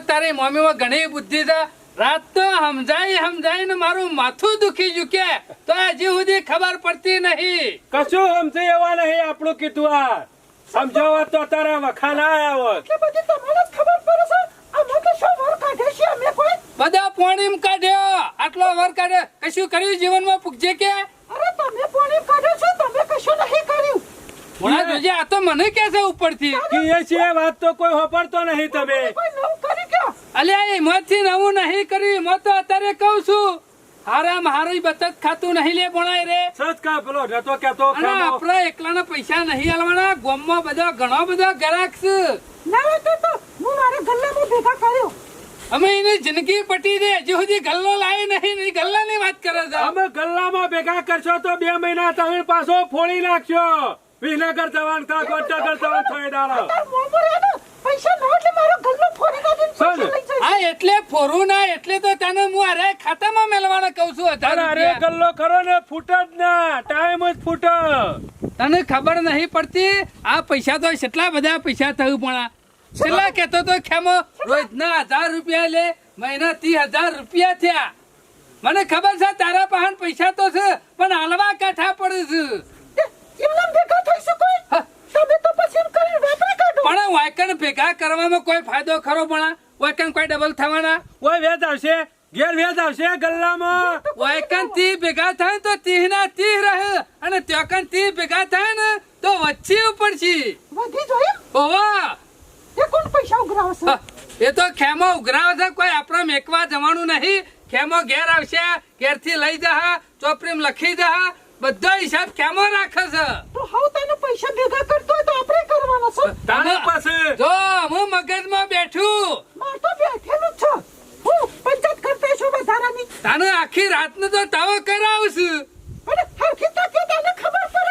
તું કે તારી મમ્મીમાં ઘણી બુદ્ધિ છે. રાત તો સમજાય સમજાય ને મારું માથું દુખી ચૂકે તો હજી સુધી ખબર પડતી નહીં. કશું સમજે એવા નહીં આપણું કીધું આ. સમજાવવા તો તારા વખા ના આવ્યા હોત બધી તમને ખબર પડે છે. અમે તો શું વર કાઢે છે અમે કોઈ? બધા પોણીમ કાઢ્યો. આટલો વર કાઢ્યો. કશું કર્યું જીવનમાં પૂછજે કે? અરે તમે પોણી કાઢો છો તમે કશું નહીં કર્યું. ભણા જોજે આ તો મને કે છે ઉપરથી. કીએ છે વાત તો કોઈ હોપડતો નહીં તમે. અલ્યા એમાંથી નવું નહીં કર્યું એમાં તો અત્યારે કહું છું. હારામ હારી બચત ખાતું નહીં લે ભણાય રે. સચ કા પેલો નતો કેતો અને આપણા એકલાના પૈસા નહીં આલવાના ગામમાં બધા ઘણો બધો ગ્રાહક છે. ના હોય તો તો હું મારા ગલ્લામાં ભેગા કર્યો. અમે એની જિંદગી પટી દે. હજી સુધી ગલ્લો લાવી નહીં ગલ્લા ગલ્લાની વાત કરે છે. અમે ગલ્લામાં ભેગા કરશો તો બે મહિના તમે પાછો ફોડી નાખશો. વિસનગર જવાન કા કોટનગર જવાન થઈ દાડો. પૈસા ના એટલે મારો ગલ્લો ફોડી કાઢીને પૈસા લઈ જાય. હા એટલે ફોરું ના એટલે તો તને હું અરે ખાતામાં મેળવાના કહું છું હજાર અરે અરે ગલ્લો ખરો ને ફૂટ જ ના ટાઈમ જ ફૂટ. તને ખબર નહીં પડતી આ પૈસા તો કેટલા બધા પૈસા થયું પણ છેલ્લા કેતો તો ખેમો રોજના હજાર રૂપિયા લે મહિના ત્રીસ હજાર રૂપિયા થયા. મને ખબર છે તારા પાસે પૈસા તો છે પણ હાલવા કાઠા પડે છે. ભેગા થઈ શકો તમે તો પછી એમ કરીને વાપરી કાઢો. પણ વાયકણ ભેગા કરવામાં કોઈ ફાયદો ખરો પણ વાયકણ કોઈ ડબલ થવાના? ઓય આવશે? ઘેર વેચ આવશે ગલ્લામાં? વાયકણ તી ભેગા થાય તો તીહના તીહ રહે અને ત્યોકન તી ભેગા થાય ને તો વચ્ચે ઉપર છે. વધી જોયું ઓવા એ કોણ પૈસા ઉઘરાવશે? એ તો ખેમો ઉઘરાવે છે કોઈ આપણે મેકવા જવાનું નહીં. ખેમો ઘેર આવશે ઘેરથી લઈ જા ચોપડીમાં લખી જા બધો હિસાબ કેમો રાખે છે? તો હાવ તને પૈસા ભેગા કરતો હોય તો આપણે કરવાનો છે. તારે પાસે? જો હું મગજમાં બેઠું. માર તો બેઠેલું જ છે. હું પંચાયત કરતા છું વધારાની તને આખી રાતનો તો તાવો કરાવશું અરે હરખી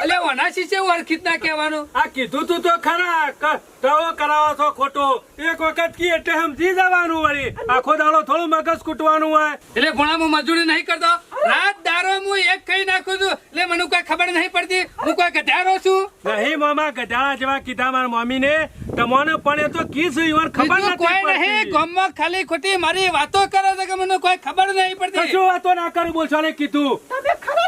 ખબર ઓનાસી છે ઓળખીત ના કહેવાનું. આ કીધું તું તો ખરા ક- તવો કરાવો છો ખોટો? એક વખત કી એટલે સમજી જવાનું વળી. આખો દાડો થોડું મગજ કૂટવાનું હોય. એટલે ભણા હું મજૂરી નહીં કરતો? રાત દારો હું એક ખાઈ નાખું છું. એટલે મને કોઈ ખબર નહીં પડતી. હું કોઈ ગધારો છું? નહીં મામા ગધાડા જેવા કીધા મારા મમ્મી ને તમને પણ એ તો કી છે ખબર નથી કોઈ નહીં. ગામમાં ખાલી ખોટી મારી વાતો કરે છે કે મને કોઈ ખબર નહીં પડતી. શું વાતો ના કરું બોલશો ને કીધું. તમે ખરા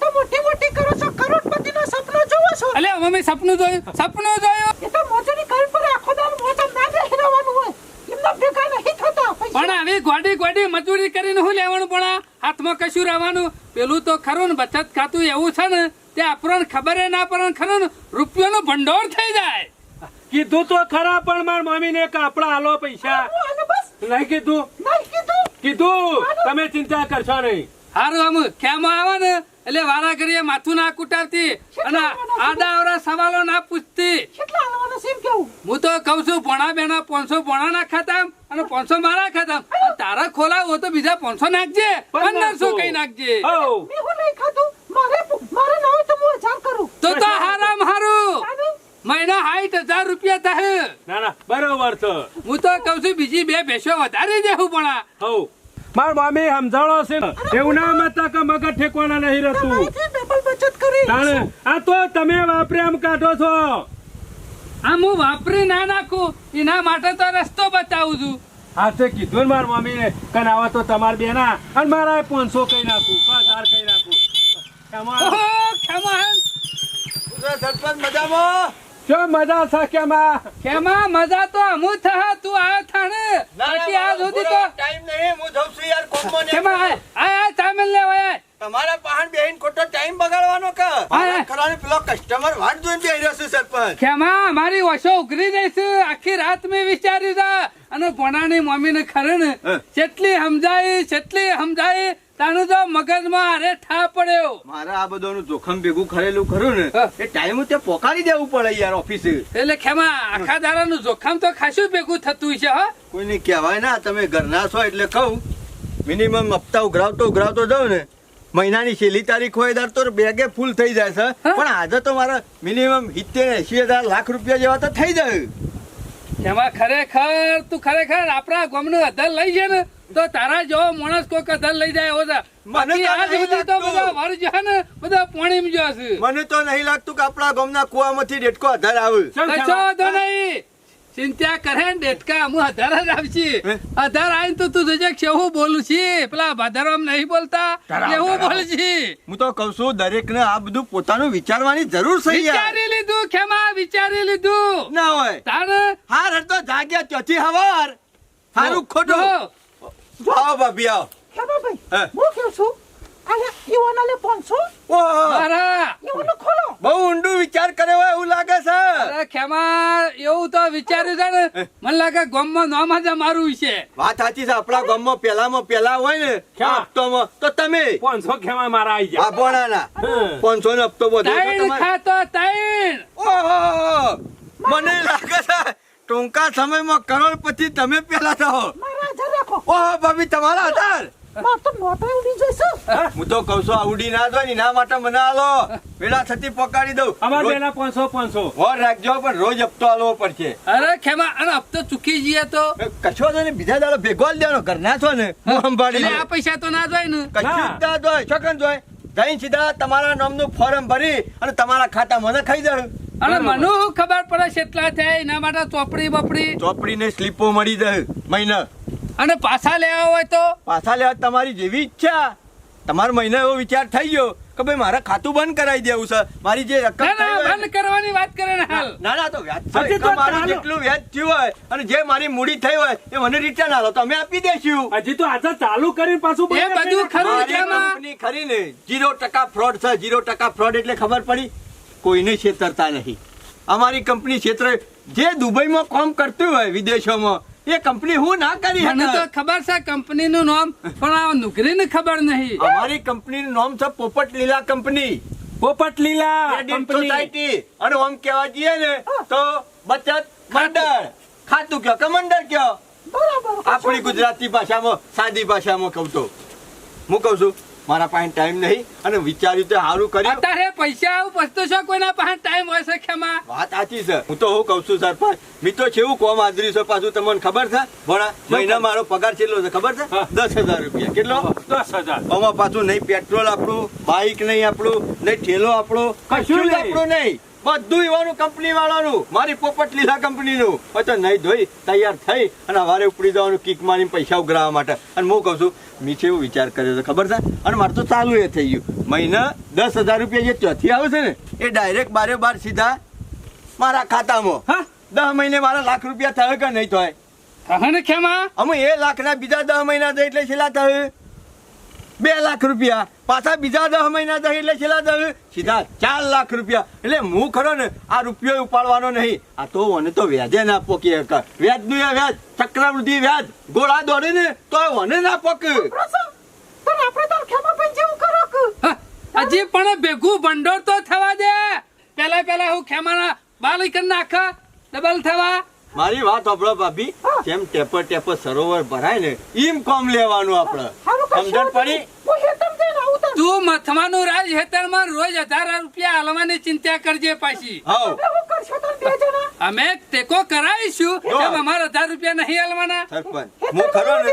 ને વાતો મોટી મોટી કરો છો કરોડપતિનો સપનો જોવો છો. અલે મમ્મી સપનું જોયું સપનું જોયું. એ તો મજૂરી કરી પર આખો દાળ મોજમ ના બેસી રહેવાનું હોય. એમનો ભેગા નહીં થતા પણ આવી ગોડી ગોડી મજૂરી કરીને શું લેવાનું પણ? હાથમાં કશું રહેવાનું? પેલું તો ખરું ને બચત ખાતું એવું છે ને તે આપણને ખબર ના પડે ખરું ને રૂપિયાનો ભંડોળ થઈ જાય. કીધું તો ખરા પણ માર મમ્મી ને કાપડા હાલો પૈસા. બસ. નહીં કીધું? નહીં કીધું. કીધું? તમે ચિંતા કરશો નહીં. હારું આમ ખેમાં આવે ને એટલે વારા ઘડીએ માથું ના કુટાવતી અને આડા અવરા સવાલો ના પૂછતી. કેટલા આલવાના છે એમ કેવું? હું તો કઉ છું ભણા બેના પાંચસો ભણા ના ખાતા અને પાંચસો મારા ખાતા તારા તારા ખોલાવો તો બીજા પાંચસો નાખજે. પંદરસો. કઈ નાખજે. હું મારે મારે તો હું હજાર કરું. તો હારામ હારું મહિના હાઈટ હજાર રૂપિયા થાય. ના ના બરોબર છે. હું તો કઉ છું બીજી બે ભેંસો વધારી દેવું પણ માર મામી સમજાણો છે ને. એવું ના મતા કે મગજ ઠેકવાના નહીં રહેતું. બચત કરી. તાણે આ તો તમે વાપરે આમ કાઢો છો. આમ હું વાપરી ના નાખું? એના માટે તો રસ્તો બતાવું છું. હા તે કીધું ને મારા મમ્મી ને કન આવા તો તમાર બેના. અને મારા પાંચસો કઈ નાખું? કા હજાર કઈ નાખું? એમાં ઓહો ખેમા સરપંચ મજામાં? જો મજા છે કેમાં? ખેમા મજા તો અમુ થા તું આ થાણે. બાકી આ સુધી તો ટાઈમ નહીં હું જઉં છું યાર કોમમાં ને. ખેમા આ આ તામિલ લે ઓય તમારા પાહણ બેહીન ખોટો ટાઈમ બગાડવાનો કે. ખરાને પેલો કસ્ટમર વાટ જોઈને બેહી રહ્યો છે સરપંચ. ખેમા મારી ઓછો ઉઘરી છે. આખી રાત મેં વિચાર્યું તા અને ભણાની મમ્મી ને ખરે ને જેટલી સમજાય જેટલી સમજાય તાનું તો મગજમાં અરે ઠા પડ્યો. મારે આ બધોનું જોખમ ભેગું કરેલું ખરું ને એ ટાઈમ તે પોકારી દેવું પડે યાર ઓફિસે. એટલે ખેમા આખા દાડાનું જોખમ તો ખાસું ભેગું થતું છે હા? કોઈને કહેવાય ના તમે ઘરના છો એટલે કહું. મિનિમમ હપ્તા ઉઘરાવતો ઉઘરાવતો જાઉં ને મહિનાની છેલ્લી તારીખ હોય ત્યારે તો બેગે ફૂલ થઈ જાય છે? પણ આજે તો મારા મિનિમમ સિત્તેર એસી હજાર લાખ રૂપિયા જેવા તો થઈ જાય. એમાં ખરેખર તું ખરેખર આપણા ગામનું આધાર લઈ છે ને? તો તારા જેવો માણસ કોઈ અધર લઈ જાય એવો છે. તો તો. બધા વર ને બધા મને તો નહીં લાગતું કે આપણા ગામના કુવામાંથી ડેટકો આધાર આવે. કશો વાંધો નહીં. ચિંતા કરે ને ડેટકા હું આધાર જ આવશી આધાર આવીને તો તું જોજે કે હું બોલું છી. પેલા ભાદરવામાં નહીં બોલતા એવું બોલ છી હું તો કઉ છું દરેક ને આ બધું પોતાનું વિચારવાની જરૂર છે વિચારી લીધું ખેમા વિચારી લીધું. ના હોય. તારે હાર હરતો જાગ્યા ચોથી હવાર. સારું ખોટું. આવો ભાભી આવો. ખેમાભાઈ હે. કહું છું? અહીંયા પાંચસો મારા. ઈવોનો ખોલો. બહુ ઊંડું વિચાર કર્યો હોય એવું લાગે છે. અરે ખેમા એવું તો વિચાર્યું છે ને. મને લાગે ગામમાં નામ જ મારું છે. વાત સાચી છે આપણા ગામમાં પેલામાં પેલા હોય ને? હપ્તોમાં. તો તમે? પાંચસો ખેમા મારા આવી આ ગયા ભોણાના. હમ. પાંચસો નો હપ્તો બધો? ખાતો તૈણ ઓહો, મને લાગે છે ટૂંકા સમયમાં કરોડપતિ તમે પેલા થાઓ મારા હજાર રાખો. ઓહો ભાભી તમારા આધાર? હું. તો કઉ છું આ ના જાય ને માટે મને આલો. પેલા થતી પકાડી દઉં. અમારે રોજ- પાંચસો પાંચસો. વોર રાખજો પણ રોજ હપ્તો આલવો પડશે. અરે ખેમા અને હપ્તો ચૂકી જઈએ તો? કશો તો ને બીજા દાડો ભેગો આલી દેવાનો ઘરના છો ને હું સંભાળી આ પૈસા તો ના જાય ને? કશું જ ના. જોય છોકન જોય. જઈને સીધા તમારા નામનું ફોર્મ ભરી અને તમારા ખાતા મને ખાઈ જાય અને મને ખબર પડે છે એટલા થાય? એના માટે ચોપડી બપડી. ચોપડીને સ્લીપો મળી જાય મહિના. અને પાછા લેવા હોય તો? પાછા લેવા તમારી જેવી ઈચ્છા. તમારો મહિને એવો વિચાર થઈ ગયો કે ભાઈ મારે ખાતું બંધ કરાવી દેવું છે. મારી જે રકમ ના ના બંધ કરવાની વાત કરે ને હાલ. ના ના તો વ્યાજ હજી તો મારું. જેટલું વ્યાજ થયું હોય અને જે મારી મૂડી થઈ હોય એ મને રિટર્ન આલો. તો અમે આપી દઈશું હજી તો આજે ચાલુ કરી પાછું એ બધું ખરું છે ખરી ને જીરો ટકા ફ્રોડ છે. જીરો ટકા ફ્રોડ એટલે ખબર પડી? કોઈને છેતરતા નહીં. અમારી કંપની ક્ષેત્ર જે દુબઈમાં કામ કરતું હોય વિદેશોમાં એ કંપની હું ના કરી મને તો ખબર છે કંપની નું નામ પણ આ નોકરીને ખબર નહીં. અમારી કંપનીનું નામ છે પોપટ લીલા કંપની. પોપટ લીલા સોસાયટી અને આમ કહેવા જઈએ ને તો બચત મંડળ. ખાતું કયો કે મંડળ કયો? બરાબર. આપણી ગુજરાતી ભાષામાં સાદી ભાષામાં કહું તો. હું કહું છું મારા પાસે ટાઈમ નહીં અને વિચાર્યું તો સારું કર્યું. અત્યારે પૈસા આવું પસ્તો છો કોઈના પાસે ટાઈમ હોય છે ખેમા? વાત સાચી છે. હું તો હું કહું છું સરપંચ મી તો છેવું કોમ આદરી છો પાછું તમને ખબર છે? ભણા મહિના મારો પગાર છેલ્લો છે ખબર છે? દસ હજાર રૂપિયા. કેટલો? દસ હજાર. આમાં પાછું નહીં પેટ્રોલ આપણું બાઇક નહીં આપણું નહીં ઠેલો આપણો કશું કશું આપણું નહીં. બધું એવાનું કંપની વાળાનું. મારી પોપટ લીલા કંપનીનું હવે તો નહીં ધોઈ તૈયાર થઈ અને વારે ઉપડી જવાનું કિક મારીને પૈસા ઉઘરાવવા માટે. અને હું કહું છું મીઠે એવો વિચાર કર્યો હતો ખબર છે? અને મારે તો ચાલુ એ થઈ ગયું. મહિના દસ હજાર રૂપિયા જે ચોથી આવે છે ને એ ડાયરેક્ટ બારે બાર સીધા મારા ખાતામાં. હા? દસ મહિને મારા લાખ રૂપિયા થયો કે નહીં થાય? ને ખેમા અમે એ લાખના બીજા દસ મહિના થાય એટલે છેલ્લા થાય. બે લાખ રૂપિયા. પાછા બીજા દસ મહિના દહી એટલે છેલ્લા થાય સીધા ચાર લાખ રૂપિયા. એટલે હું ખરો ને આ રૂપિયો ઉપાડવાનો નહીં. આ તો મને તો વ્યાજે ના પોકી શકે વ્યાજનું વ્યાજ. ચક્રવૃદ્ધિ વ્યાજ. ગોળા દોડે ને તો મને ના પોકે. કરો હજી પણ ભેગું ભંડોળ તો થવા દે. પેલા પેલા હું ખેમાના બાલ કરી નાખા. ડબલ થવા. મારી વાત આપડે ભાભી. જેમ ટેપર ટેપર સરોવર ભરાય ને ઈમ કોમ લેવાનું આપડે સમજણ પડી? તું મથવાનું રાજ હેતરમાં રોજ હજાર રૂપિયા હાલવાની ચિંતા કરજે પાછી. અમે ટેકો કરાવીશું. એમ અમારા હજાર રૂપિયા નહીં હાલવાના. સરપંચ હું ખરો ને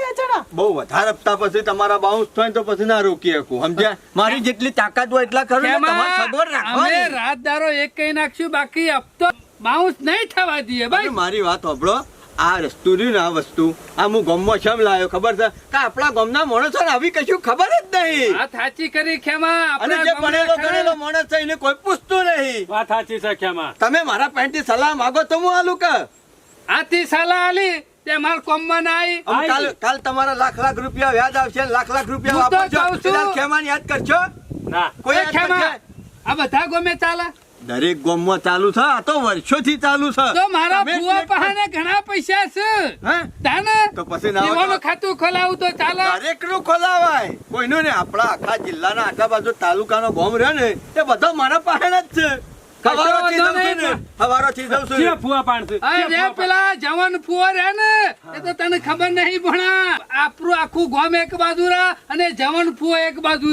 બહુ વધારે હપ્તા પછી તમારા બાઉન્સ થાય તો પછી ના રોકી શકું સમજ્યા? મારી જેટલી તાકાત હોય એટલા ખરું રાખો અમે રાજદારો એક કહી નાખશું બાકી હપ્તો બાઉન્સ નહીં થવા દઈએ ભાઈ. મારી વાત સાંભળો. આ રસ્તુ ને આ વસ્તુ. આ હું ગામમાં છમ લાવ્યો ખબર છે? કે આપણા ગમના માણસો આવી કશું ખબર જ નહીં. વાત સાચી કરી ખેમા અને જે ગામના ભણેલો ગણેલો માણસ છે એને કોઈ પૂછતું નહીં. વાત સાચી છે ખેમા. તમે મારા પાસેથી સલાહ માંગો તો હું આલું કે? આથી સલાહ આલી તે માર કોમમાં ના આવી કાલ કાલ તમારા લાખ લાખ રૂપિયા વ્યાજ આવશે લાખ લાખ રૂપિયા વાપરજો. છું. યાદ કરશો ના. કોઈ ખેમા આ બધા ગમે ચાલે દરેક ગામમાં ચાલુ છે આ તો વર્ષોથી ચાલુ છે તો મારા check કરો. ઘણા પૈસા છે. હે? તાને તો પછી ના ખાતું ખોલાવું તો ચાલે. દરેકનું ખોલાવાય. કોઈનું ને આપણા આખા જિલ્લાના આખા બાજુ તાલુકાનો ગોમ રહ્યો ને એ બધો મારા પાસે જ છે. હવારોથી જઉં છું ને. હવારોથી જઉં છું જે ફુવા પાડશે? અરે રે પેલા જવાન ફુવા રે ને એ તો તને ખબર નહીં ભણા. આપણું આખું ગામ એક બાજુ રા અને જવાન ફુવા એક બાજુ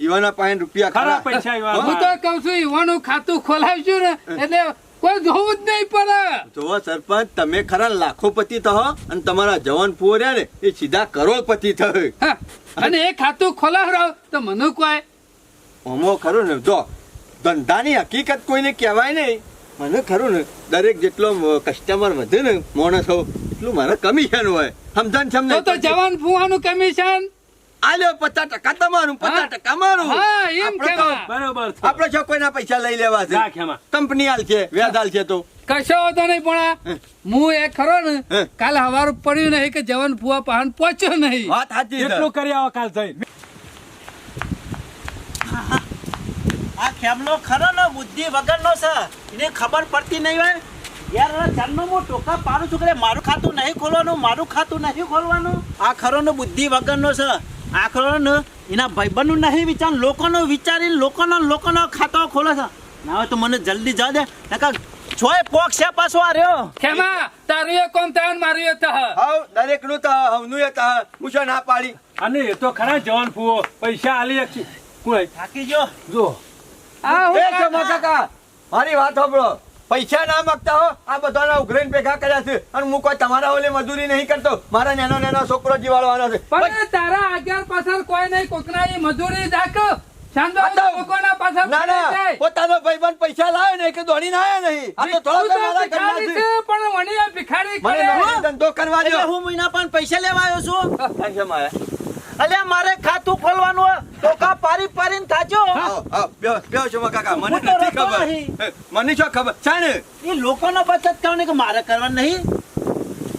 ઈવાના પાસે રૂપિયા ખરા પૈસા હું તો કઉ છું યુવાનું ખાતું ખોલાવશું ને. એટલે કોઈ જોવું જ નહીં પડે. જોવો સરપંચ તમે ખરા લાખોપતિ થો અને તમારા જવાન ફુઓ રહ્યા ને એ સીધા કરોડપતિ થયો. અને એ ખાતું ખોલાવ તો મને કોઈ ઓમો ખરું ને. જો ધંધાની હકીકત કોઈને કહેવાય નહીં. મને ખરું ને દરેક જેટલો કસ્ટમર વધે ને માણસ હો એટલું મારે કમિશન હોય. સમજણ સમજણ તો જવાન ફુવાનું કમિશન આલ્યો પચાસ ટકા તમારું પચાસ ટકા મારું. એમ આપણે તો- કહેવાય. બરોબર આપણે શું કોઈના પૈસા લઈ લેવા છે. કંપની હાલ છે વ્યાજ હાલ છે તો. કશો હતો નહીં પણ હું. એ ખરો ને. કાલે હવાર પડ્યું નહીં કે જવાન ફુવા પહાણ પહોંચ્યો નહીં. વાત સાચી એટલું કરી આવો કાલ જઈ આ ખેમનો ખરો ને બુદ્ધિ વગરનો છે? એને ખબર પડતી નહીં હોય? યાર ચાલનો હું ટોકા પાડું છું કે મારું ખાતું નહીં ખોલવાનું મારું ખાતું નહીં ખોલવાનું? આ ખરો ને બુદ્ધિ વગરનો છે. આ ખરો ને એના ભાઈબંધનું નહીં વિચાર લોકોનો વિચારીને લોકોનો લોકોનો ખાતો ખોલે છે. ના હોય તો મને જલ્દી જવા દે નકા છોય પોક છે પાછો આ રહ્યો. ખેમા તારું એ કોમ તાન મારું એ તહ હવ દરેકનું તો હવનું એ તહ હું શું ના પાડી. અને એ તો ખરા જવાન ફૂવો પૈસા આલી એક કોઈ થાકી જો જો. એ જમા કાકા મારી વાત સાંભળો. પૈસા ના માંગતા હો આ બધાના ઉઘરાઈને ભેગા કર્યા છે. અને હું કોઈ તમારા ઓલે મજૂરી નહીં કરતો. મારા નેનો નેનો છોકરો જીવાડવાનો છે. પણ તારા આગળ પાછળ કોઈ નહીં કોકના એ મજૂરી જાય. પોતાનો ભાઈબંધ પૈસા લાવે ને કે નહીં. આ તો થોડો પણ વણી ભિખારી મને ધંધો કરવા હું મહિના પણ પૈસા લેવા આવ્યો છું. અલ્યા મારે ખાતું ખોલવાનું ટોકા પારી પારીને થાજો પ્યો બેહો, બેહો છો કાકા મને નથી ખબર. મને શું ખબર? છે ને એ લોકોનો બચત કરવાની કે મારે કરવાનું નહીં?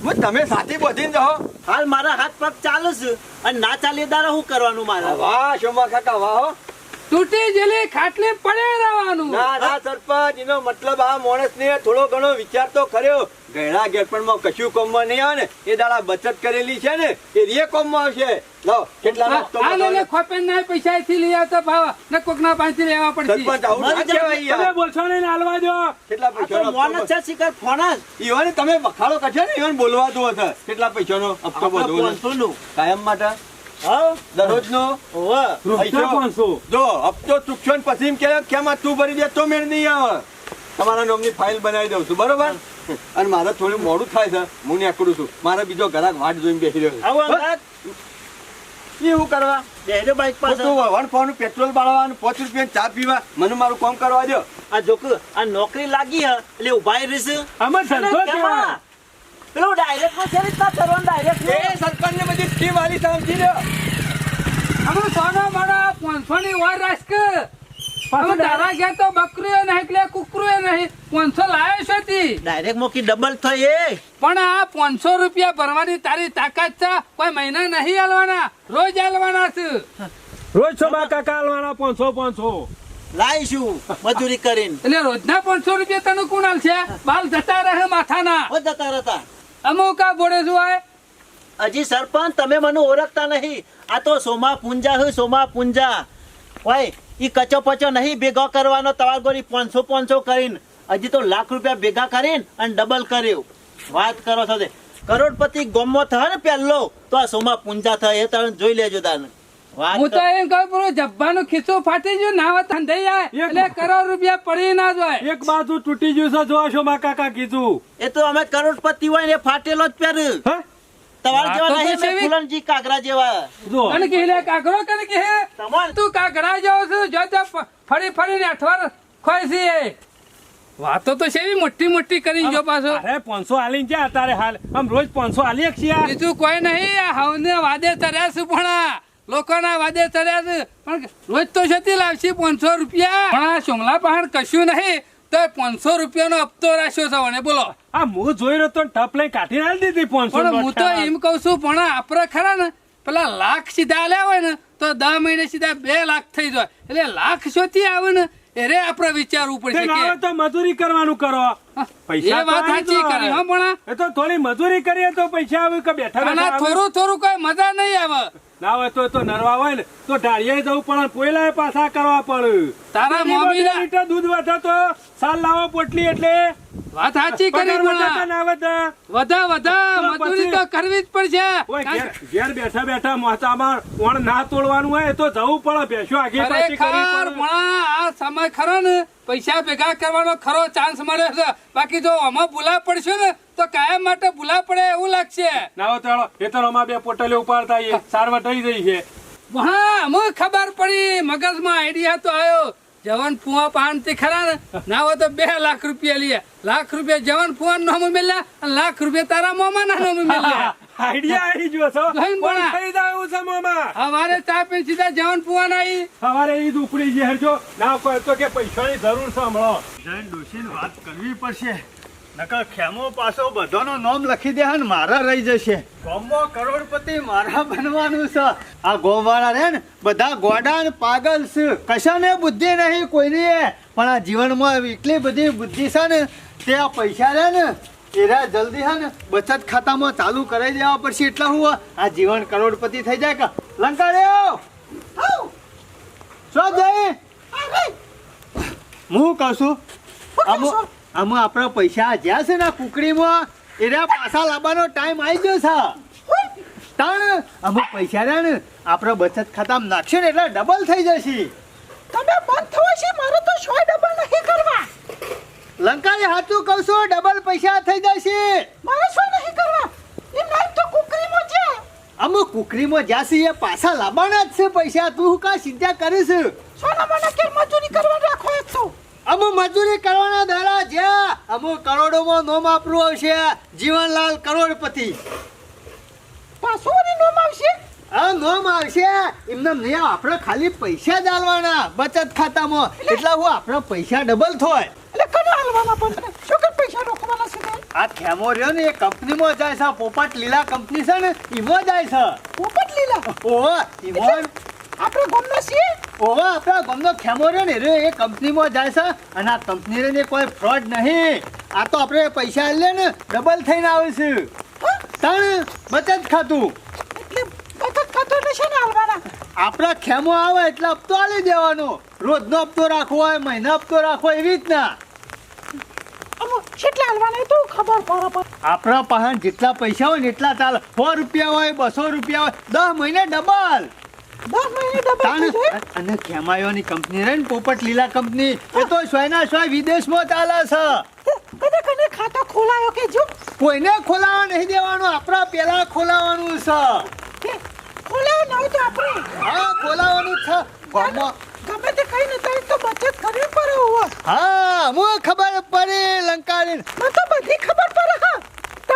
હું તમે સાથી બોધીને જાઓ. હાલ મારા હાથ પગ ચાલુ છે અને ના ચાલી દારા હું કરવાનું મારે? વાહ શોમા કાકા વાહ તૂટી જેલી ખાટલી પડે રહેવાનું. ના ના સરપંચ એનો મતલબ આ માણસ ને થોડો ઘણો વિચાર તો કર્યો. ગયડા ગેટપણમાં કશું કોમમાં નહીં આવે ને એ દાડા બચત કરેલી છે ને એ રે કોમમાં આવશે. લો કેટલા બતાવો. ખોપેન ના પૈસા થી લઈ આવતા ભાવ ને કોકના પાસેથી લેવા પડશે. સરપંચ આવું ના મારી કહેવાય તમે. બોલશો ને હાલવા દો. કેટલા પૈસા નો પૈસાનો મોન છે શિકાર ફોન જ. ઈવન તમે વખાડો કરશો ને ઈવન બોલવા દો હશે. કેટલા પૈસાનો હપ્તો આપણા બધો કાયમ માટે? હા. દરરોજનો? હોવે. જો હપ્તો ચૂકશો ને પછી કે કેમ આ તું ભરી દે તો મેળ નહીં આવે. તમારા નોમની ફાઇલ બનાવી દઉં છું. બરોબર? અને મારે થોડું મોડું થાય છે. હું નીકળું છું. મારે બીજો ઘરાક વાટ જોઈને બેસી રહ્યો છે. આવો અંગાત. એ હું કરવા? બેહજો બાઈક પાસે તો વન ફોન પેટ્રોલ બાળવાનું પાંચ રૂપિયા ચા પીવા. મને મારું કામ કરવા દો આ જોક આ નોકરી લાગી હે એટલે ઊભા રહીશ. અમે ધંધો કેવા? કેમાં? ડાયરેક્ટમાં છે રીતના કરવાનું ડાયરેક્ટ એ સરપંચ ને બધી સ્કીમ આલી સમજી લ્યો. અમે સોના મારા પાંચસો ની વાર રાખ અમે તારા ઘેર તો બકરીઓ નહીં એટલે કુકરીઓ નહીં. પાંચસો લાવ્યો છે તી. ડાયરેક્ટ મોકી ડબલ થઈ એ. પણ આ પાંચસો રૂપિયા ભરવાની તારી તાકાત છે. કોઈ મહિના નહીં હાલવાના. રોજ હાલવાના છે. રોજ છોબા કાકા હાલવાના પાંચસો પાંચસો. લાવીશું મજૂરી કરીને. એટલે રોજના પાંચસો રૂપિયા તને કોણ હાલશે? બાલ જતા રહે માથાના. જતા રહેતા. અમુક આ બોડે શું હોય? હજી સરપંચ તમે મને ઓળખતા નહીં. આ તો સોમા પુંજા હું સોમા પુંજા. ઓય ઈ કચો પચો નહીં ભેગો કરવાનો. તમાર ગોરી પાંચસો પાંચસો કરીને. હજી તો લાખ રૂપિયા ભેગા કરીને અને ડબલ કર્યું. વાત કરો છો તે કરોડપતિ ગોમો થયો ને પહેલો તો આ સોમા પૂંજા થાય એ તમે જોઈ લેજો તાને. વાત હું તો એમ કહું પૂરું જબ્બાનું ખિસ્સું ફાટી ગયું ના ધંધાઈ જાય એટલે કરોડ રૂપિયા પડી ના જાય. એક બાજુ તૂટી ગયું છે જો માં કાકા કીધું. એ તો અમે કરોડપતિ હોય ને ફાટેલો જ પહેર્યું. હા? તમારા વાતો જેવા તો નહીં મેં ફૂલનજી કાગરા જેવા. જો. અને કે કાગરો કને કે તું કાગડા જાવ છું જો તો ફ- ફરી ફરીને અઠવાડ ખોય છે વાતો તો સેવી મોટી મોટી કરી જો પાછો. અરે પાંચસો હાલીને ક્યાં અત્યારે હાલ? આમ રોજ પાંચસો હાલી એક છીએ બીજું કોઈ નહીં આ હવને વાદે તર્યા છે પણ લોકોના વાદે તર્યા છે. પણ રોજ તો છતી લાવશે પાંચસો રૂપિયા. પણ આ સોમલા પહાડ કશું નહીં. તો પાંચસો રૂપિયાનો હપ્તો રાખ્યો છે મને બોલો. આ હું જોઈ રહ્યો તો ટપ લઈ કાઢી નાખી દીધી પાંચસો પણ હું તો એમ કઉ છું પણ આપણે ખરા ને પેલા લાખ સીધા આલ્યા હોય ને તો દસ મહિને સીધા બે લાખ થઈ જાય. એટલે લાખ શોથી આવે ને એને આપણે વિચારવું પડશે કે તો મજૂરી કરવાનું કરો. પૈસા એ વાત સાચી કરી હો પણ એ તો થોડી મજૂરી કરીએ તો પૈસા આવે કે બેઠા બેઠા. થોડું થોડું કોઈ મજા નહીં આવે. ના હોય તો તો નરવા હોય ને તો ઢાળીએ જવું પડે પોયલા પાછા કરવા પડે. તારા મમ્મીના- લીટર દૂધ વધે તો સાલ લાવો પોટલી એટલે. વાત સાચી કરી વધે વધે? મજૂરી તો કરવી જ પડશે. ઘેર બેઠા બેઠા મોચામાં ઓણ ના તોડવાનું હોય તો જવું પડે. ભેંસો આગી પાછી કરવી પણ આ સમય ખરો ને. પૈસા ભેગા કરવાનો ખરો ચાન્સ મળ્યો છે. બાકી જો આમાં ભૂલા પડશે ને તો કાયમ માટે ભૂલા પડે એવું લાગશે. ના હોય તો હેળો, ખેતરોમાં બે પોટલીઓ ઉપાડતા સારવાર થઈ જઈ છે. હા અમે ખબર પડી. મગજમાં આઈડિયા તો આવ્યો જવાન ફુવા પાનથી ખરા ને? ના હોય તો બે લાખ રૂપિયા લે. લાખ રૂપિયા જવાન ફુવા નોમ મેલ્યા અને લાખ રૂપિયા તારા મોમા ના નોમ મેલ્યા આઈડિયા આવી ગયો છો. પણ ભણા. થઈ છે મામા? ચા પી સીધા જવાન ફુવા ના આવી ઉપડી ગઈ હરજો. ના કોઈ તો કે પૈસાની જરૂર છે હમણાં. જૈન ડોશીને વાત કરવી પડશે. નકર ખેમો પાછો બધાનું નામ લખી દે ને મારા રહી જશે. ગોમમાં કરોડપતિ મારા બનવાનું છે. આ ગોમવાળા રે ને બધા ગોડા ને પાગલ છે. કશાને બુદ્ધિ નહીં કોઈની પણ આ જીવનમાં એટલી બધી બુદ્ધિ છે ને તે આ પૈસા રે ને એરા જલ્દી હે ને બચત ખાતામાં ચાલુ કરાવી દેવા પડશે એટલા હું આ જીવન કરોડપતિ થઈ જાય કે. લંકા રહ્યો શું જઈ હું કહું છું? આમાં આપણા પૈસા જ્યાં છે ને કુકડીમાં એના પાછા લાવવાનો ટાઈમ આવી ગયો છે. તાણ અમુક પૈસા રહ્યા ને આપણે બચત ખાતામાં નાખશે ને એટલે ડબલ થઈ જશે. તમે બંધ થવો છે? મારે તો સો ડબલ નહીં કરવા. લંકાને સાચું કહું છું ડબલ પૈસા થઈ જશે. મારે શું નહીં કરવા. એ નહીં તો કુકરીમાં છે. અમુક કુકરીમાં જ્યાં છે એ પાછા લાવવાના જ છે પૈસા. તું કા ચિંતા કરીશ? સોના મને કે મજૂરી કરવા તો અમુક મજૂરી કરવાના દાડા જ્યાં અમુક કરોડોમાં નોમ આપણું આવશે. જીવનલાલ કરોડપતિ. પાછું નોમ આવશે? આ નોમ આવશે એમને નહીં આપણે ખાલી પૈસા જ આલવાના બચત ખાતામાં. એટલે હું આપણા પૈસા ડબલ થાય. એટલે કને હાલવાના પણ શું કે પૈસા રોકવાના છે આ ખેમો રહ્યો ને એ કંપનીમાં જાય છે. પોપટ લીલા કંપની છે ને એમાં જાય છે. પોપટ લીલા? ઓ એમાં આપણે ગમના છીએ? ઓહો આપણા ગામનો ખેમો રહ્યો ને એ કંપનીમાં જાય છે અને આ કંપની કોઈ ફ્રોડ નહીં. આ તો આપણે પૈસા લે ને ડબલ થઈને આવે છે. ત્રણ બચત ખાતું. બચત ખાતું એટલે છે ને આપણા ખેમો આવે એટલે હપ્તો આલી દેવાનો. રોજનો હપ્તો રાખવો હોય મહિના હપ્તો રાખવો એવી રીતના. કેટલા હાલવાના તો ખબર પડે આપણા પાસે જેટલા પૈસા હોય ને એટલા ચાલે. સો રૂપિયા હોય બસો રૂપિયા હોય દસ મહિને ડબલ અને ખેમાયોની કંપની રહે ને પોપટ લીલા કંપની. એ તો સ્વયના સ્વય વિદેશમાં ચાલે છે. કને કને ખાતો ખોલાયો કે જો? કોઈને ખોલાવા નહીં દેવાનું આપણા પેલા ખોલાવાનું છે. કે ખોલાયો ના તો આપણે. હા ખોલાવાનું છે. ગમે તે કઈ ને તો બચત કરવી પડે હા હું ખબર પડે લંકાની. મને તો બધી ખબર પડે હા.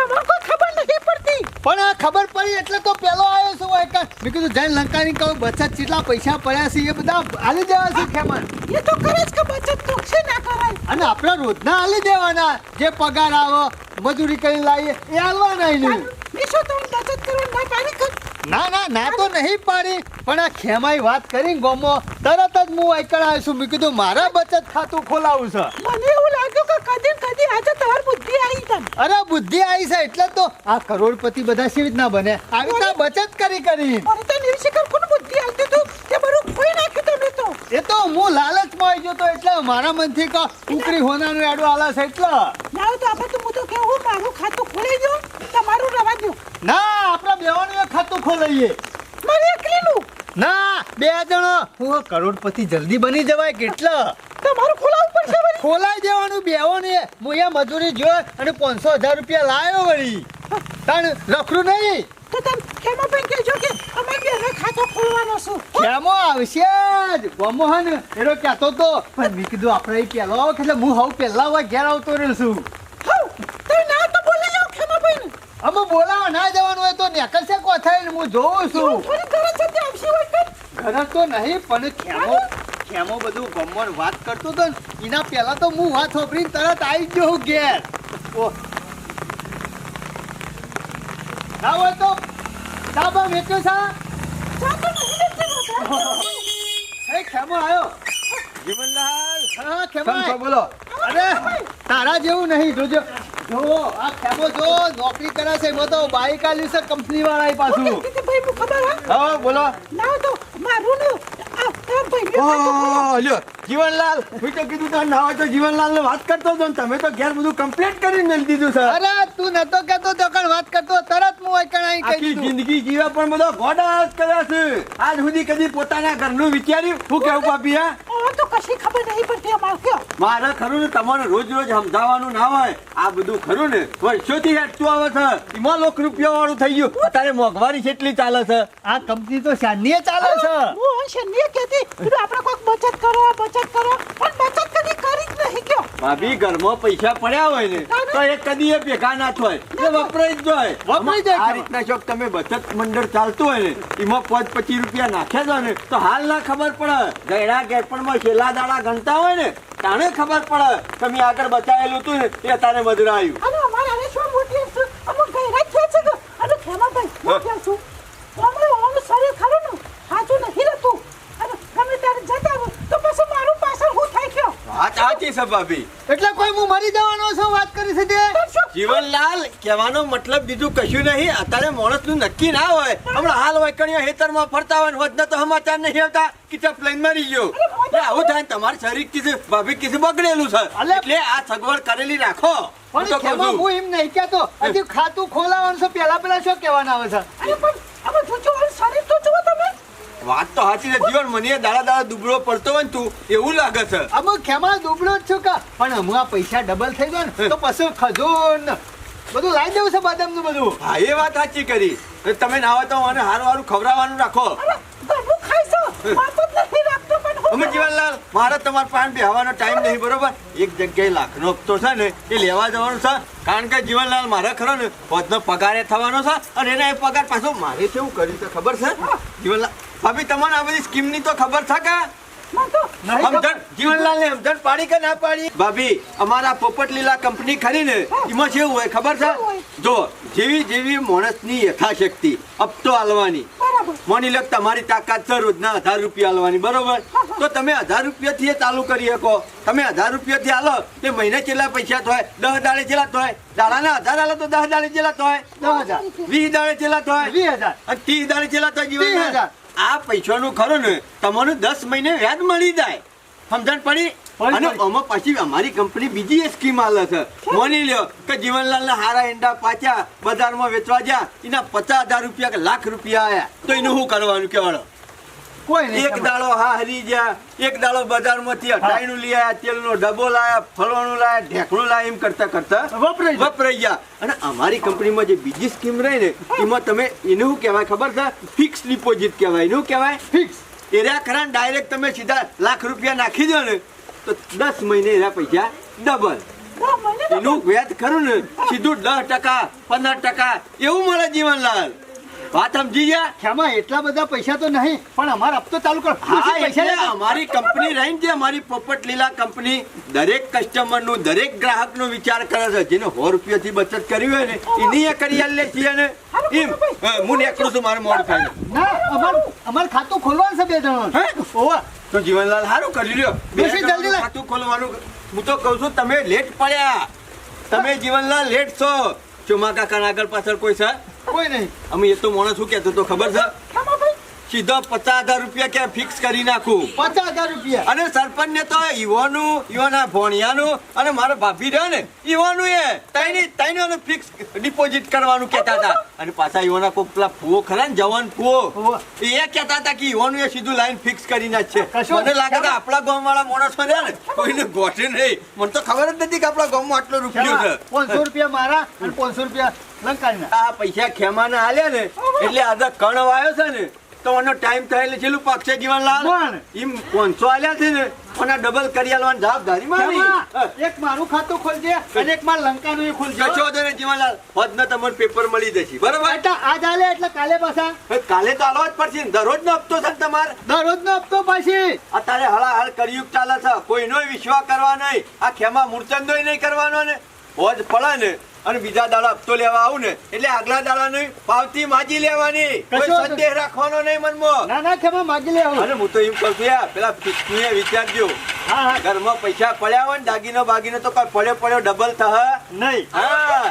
તમને કોઈ ખબર નથી પડતી પણ આ ખબર પડી એટલે તો પેલો આવ્યો છું હોય કાં. મેં કીધું જઈને લંકાની કહું બચત કેટલા પૈસા પડ્યા છે એ બધા આલી દેવા છે ખેમાન એ તો કરે જ કે બચત તો છે ના કરાય અને આપણા રોજના આલી દેવાના જે પગાર આવે મજૂરી કરીને લાવીએ એ આલવાના એ શું તો બચત કરવા ના પાડી કર ના ના ના તો નહીં પાડી. પણ આ ખેમાઈ વાત કરી ગોમો તરત જ હું આઈકણ આવ્યો છું મેં કીધું મારા બચત ખાતું ખોલાવું છે. મને એવું લાગ્યું કે કદી કદી આજે તમારી બુદ્ધિ આવી છે. અરે બુદ્ધિ આવી છે એટલે તો આ કરોડપતિ બધા સી રીતના બને? આવી રીતના બચત કરી કરી. મને તો નિર્શિકર કોણ બુદ્ધિ આવતી તું તે બરું ખોઈ નાખ્યું તમે તો. એ તો હું લાલચમાં આવી ગયો તો એટલે મારા મનથી કહો ઉકરી હોનાનું આડું આલા છે એટલે. ના તો આપણે તો હું તો કેવું મારું ખાતું ખોલી દઉં તમારું રવા દઉં. ના આપણે બેવાનું એક ખોલાઈએ. મારે એકલીનું? ના બે જણો. હું કરોડપતિ જલ્દી બની જવાય કેટલા? તમારું ખોલાવું પડશે ખોલાઈ દેવાનું બેવો ને હું અહીંયા મજૂરી જો અને પાંચસો હજાર રૂપિયા લાવ્યો વળી. તણ રખડું નહીં. તો તમે કેમાં પણ કહેજો કે અમારે બેને ખાતો ખોલવાનો છું. કેમો આવશે જ. ગમો હે એનો કહેતો તો. પણ મેં કીધું આપણે એ પહેલો આવે એટલે હું હવ પહેલા હોય ઘેર આવતો રહ્યો છું હઉ તો ના તો બોલી જાઓ ખેમા ભાઈ અમે બોલાવા ના જવાનું હોય તો નેકળશે કોથાઈ ને હું જોઉં છું. ઘર તો? તો નહીં પણ ખેમો ખેમો બધું ગમણ વાત કરતો તો ને એના પહેલા તો હું વાત વાપરીને તરત આવી જ જઉં ઘેર. ઓ ના હોય તો ડાબા વેચ્યો સા ખેમો આવ્યો જીવનલાલ. હા ખેમો બોલો. અરે તારા જેવું નહીં જોજો. જો આ ખેમો જો નોકરી કરે છે એમાં તો બાઈક આલ્યું છે કંપની વાળા પાછું. ભાઈ હું ખબર હા. હા બોલો. ના તો મારું ને આ આ ભાઈ ઓહ, લ્યો જીવનલાલ હું તો કીધું તાર ના હોય તો જીવનલાલ ને વાત કરતો હતો ને તમે તો ઘેર બધું કમ્પ્લીટ કરીને દીધું સર અરે તું નતો કેતો તો કણ વાત કરતો તરત હું વૈકણાઈ કહી આખી જિંદગી જીવા પણ બધો ગોડા જ કર્યા છે. આજ સુધી કદી પોતાના ઘરનું વિચાર્યું? હું કેવું પાપી હા? તો કશી ખબર નહીં પડતી અમાર કયો. મારે ખરું ને તમારે રોજ રોજ સમજાવવાનું ના હોય. આ બધું ખરું ને? વર્ષોથી હેઠતું આવે છે? એમાં લોક રૂપિયા વાળું થઈ ગયું. અત્યારે મોંઘવારી કેટલી ચાલે છે? આ કંપની તો શાનીએ ચાલે છે. હું શાનીએ કહેતી. આપણે કોઈક બચત કરો બચત કરો. પણ બચત કદી કરી જ નહીં કયો. ભાભી ઘરમાં પૈસા પડ્યા હોય ને તો એ કદી એ ભેગા ના થાય. એ વપરાય જ જાય. વપરાય જાય આ રીતના શોખ તમે બચત મંડળ ચાલતું હોય ને એમાં પાંચ પચીસ રૂપિયા નાખ્યા છો ને તો હાલ ના ખબર પડે. ગયડા ગેરપણમાં છેલ્લા દાડા ગણતા હોય ને તાણે ખબર પડે તમે આગળ બચાવેલું હતું ને એ તારે મધુરા આવ્યું અને અમારે હવે શું મોટી હશે અમુક ગયરા જ છે કે અને ખેમાભાઈ હું કહું છું હમણાં ઓનું શરીર ખરું ને સાચું નહીં રહેતું અને ગમે ત્યારે જતા હોય તો પછી મારું પાછળ હું થાય કયો વાત છે ભાભી એટલે કોઈ હું મરી જવાનો છું વાત કરી છે તે જીવનલાલ કહેવાનો મતલબ બીજું કશું નહીં. અત્યારે માણસનું નક્કી ના હોય. હમણાં હાલ વૈકણીયા હેતરમાં ફરતા હોય ને તો સમાચાર નહીં આવતા કે પ્લેન મરી ગયો. આવું થાય તમારું શરીર કીધું ભાભી કીધું બગડેલું છે. અલે. એટલે આ સગવડ કરેલી રાખો. હું એમ નહીં કહેતો. હજી ખાતું ખોલાવાનું છે પેલા પેલા શું કહેવાના આવે છે અરે પણ હવે જોજો ઓનું શરીર તો જુઓ તમે વાત તો સાચી છે. જીવન મને દાડા દાડા દુબળો પડતો હોય ને તું એવું લાગે છે. અમુક ખેમા દુબળો જ છું કા? પણ હમણાં આ પૈસા ડબલ થઈ ગયો ને તો પછી ખજૂર બધું લાવી દેવું છે બદામનું બધું. હા એ વાત સાચી કરી. તમે ના હોય તો મને હારું હારું ખવડાવવાનું રાખો. અમે જીવનલાલ મારે તમારા પાસે બેહવાનો ટાઈમ નહીં બરોબર? એક જગ્યાએ લાખનો હપ્તો છે ને એ લેવા જવાનો છે. કારણ કે જીવનલાલ મારે ખરો ને પોતનો પગારે થવાનો છે અને એના એ પગાર પાછો મારે કેવું કર્યું છે ખબર છે? જીવનલાલ ભાભી તમને આ બધી સ્કીમની તો ખબર છે કે? તો ખબર. સમજણ જીવનલાલ ને સમજણ પાડી કે ના પાડી? ભાભી અમારા પોપટ લીલા કંપની ખરી ને એમાં કેવું હોય ખબર છે? જો જેવી જેવી માણસની યથાશક્તિ હપ્તો આલવાની માની લો તમારી તાકાત છે રોજના હજાર રૂપિયા આલવાની બરોબર? તો તમે હજાર રૂપિયાથી એ ચાલુ કરી શકો. તમે હજાર રૂપિયાથી આલો તે મહિને કેટલા પૈસા થાય? દસ દાડે કેટલા થાય? દાડાના હજાર હાલો તો દસ દાડે કેટલા થાય? દસ હજાર. વીસ દાડે કેટલા થાય? વીસ હજાર. અને ત્રીસ દાડે કેટલા થાય જીવન હજાર. આ પૈસાનું ખરું ને તમને દસ મહિને વ્યાજ મળી જાય. સમજણ પડી? અને. આમાં પાછી અમારી કંપની બીજી સ્કીમ આલે છે. માની લ્યો કે જીવનલાલના હારા એંડા પાછા બજારમાં વેચવા જ્યાં એના પચાસ હજાર રૂપિયા કે લાખ રૂપિયા આયા. તો એનું શું કરવાનું કેવાડો કોઈ એક. દાડો હા હરી ગયા એક દાડો બજારમાંથી અઠાઈનું લઈ આવ્યા તેલનો ડબ્બો લાયા ફળવાનું લાયા ઢેકણું લાયા એમ કરતા કરતા વપરાઈ. વપરાઈ ગયા. અને અમારી કંપનીમાં જે બીજી સ્કીમ રહી ને એમાં તમે એનું શું કહેવાય ખબર છે? ફિક્સ ડિપોઝિટ કહેવાય. એનું કહેવાય? ફિક્સ એરા ખરા ડાયરેક્ટ તમે સીધા લાખ રૂપિયા નાખી દો ને તો દસ મહિને એના પૈસા ડબલ એનું વ્યાજ ખરું ને સીધું દસ ટકા પંદર ટકા એવું મળે જીવનલાલ. વાત સમજી ગયા? ખેમા એટલા બધા પૈસા તો નહીં પણ અમારે હપ્તો ચાલુ કરો. હા એટલે અમારી કંપની રહીને જે અમારી પોપટ લીલા કંપની દરેક કસ્ટમરનું દરેક ગ્રાહક નો વિચાર કરે છે. જેને સો રૂપિયા થી બચત કરી હોય ને એની એ કરી આલે છીએ ને એમ. હા, નીકળું છું મારે મોડું થાય ના અમાર અમાર ખાતું ખોલવાનું છે બે જણ ઓવા. તો જીવનલાલ સારું કરી લ્યો. બે બેસી જલ્દી ખાતું ખોલવાનું. હું તો કહું છું તમે લેટ પડ્યા. તમે જીવનલાલ લેટ છો. ચોમા કાકા આગળ પાછળ કોઈ છે? કોઈ નહીં. અમે એ તો મોણસ શું કહેતો તો ખબર છે? સીધો પચાસ હજાર રૂપિયા ક્યાં ફિક્સ કરી નાખું. પચાસ હજાર રૂપિયા? અને સરપંચ ને તો ઈવોનું ઈવોના ભોણિયાનું અને મારા ભાભી રહ્યો ને ઈવોનું એ. તઈની તઈનું ફિક્સ ડિપોઝિટ કરવાનું કહેતા હતા. અને પાછા ઈવોના કોક પેલા ફુઓ ખરા ને જવાન ફુઓ. એ કહેતા હતા કે ઈવોનું એ સીધું લાઈન ફિક્સ કરી નાખશે મને લાગે છે આપણા ગામ વાળા માણસો રહ્યા ને કોઈને ગોઠે નહીં. મને તો ખબર જ નથી કે આપણા ગામમાં આટલો રૂપિયો છે. પાંચસો રૂપિયા મારા અને પાંચસો રૂપિયા લંકાના. આ પૈસા ખેમાના આલ્યા ને એટલે આજે કણ વાયો છે ને. તો એનો ટાઈમ થયેલો છેલ્લું પક્ષે જીવનલાલ? કોણ? એમ પાંચસો આલ્યા છે ને? મને ડબલ કરી આલવાની જવાબદારી મારી. એક મારું ખાતું ખોલજે અને એક માર લંકાનું એ ખોલજે. છો નહીં જીવનલાલ? હોજનો તમને પેપર મળી જશે. બરોબર? એટલે આજ આલે એટલે કાલે પાછા. કાલે તો આલવા જ પડશે દરરોજ નો હપ્તો છે તમારે? દરરોજ નો હપ્તો પાછી. અત્યારે હળાહળ કળિયુગ ચાલે છે. કોઈનો વિશ્વાસ કરવા નહીં. આ ખેમા મૂર્ચંદો નહીં કરવાનો ને. હોજ પડે ને અને બીજા દાડા હપ્તો લેવા આવું ને. એટલે આગલા દાડા નહીં પાવતી માજી લેવાની. કોઈ સંદેહ રાખવાનો નહીં મનમાં. ના ના ખેમા માજી લેવા અને હું તો એમ કહું છું યાર, પેલા ફિક્સનું એ વિચારજો. ઘરમાં પૈસા પડ્યા હોય ને દાગીનો બાગીનો તો કઈ પડ્યો પડ્યો ડબલ થશે. નહીં. હા.